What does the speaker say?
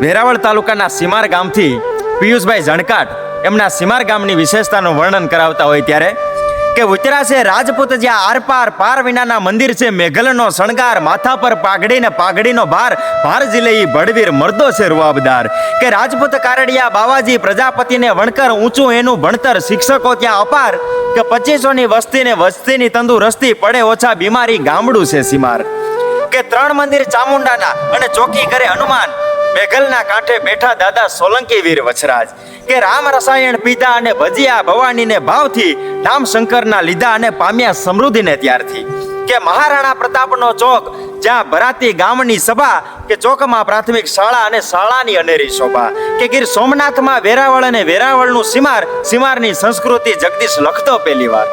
વેરાવળ તાલુકાના સીમાર ગામથી પિયુષભાઈ જણકાટ એમના સીમાર ગામની વિશેષતાનું વર્ણન કરાવતા હોય ત્યારે કે ઉતરા છે રાજપૂત જ્યાં આરપાર પાર વિનાના મંદિર છે, મેઘલનો શણગાર, માથા પર પાઘડી ને પાઘડીનો ભાર ભાર જિલ્લે બળવીર મર્દો છે રૂઆબદાર. કે રાજપૂત કારડિયા બાવાજી પ્રજાપતિને વણકર ઊંચું એનું ભણતર શિક્ષકો ત્યાં અપાર કે પચીસોની વસ્તીને વસ્તીની તંદુરસ્તી પડે ઓછા બીમારી ગામડું છે સીમાર. કે ત્રણ મંદિર ચામુંડાના અને ચોકી કરે હનુમાન મેઘલના કાંઠે બેઠા દાદા સોલંકી વીર વછરાજ કે રામ રસાયણ પીધા અને ભજીયા ભવાનીને ભાવથી રામ શંકરના લીધા અને પામ્યા સમૃદ્ધિને ત્યારથી. કે મહારાણા પ્રતાપનો ચોક, જ્યાં ભરાતી ગામની સભા, કે ચોકમાં પ્રાથમિક શાળા અને શાળાની અનેરી શોભા. કે ગીર સોમનાથમાં વેરાવળ અને વેરાવળનું સીમાર, સીમારની સંસ્કૃતિ જગદીશ લખતો પહેલી વાર.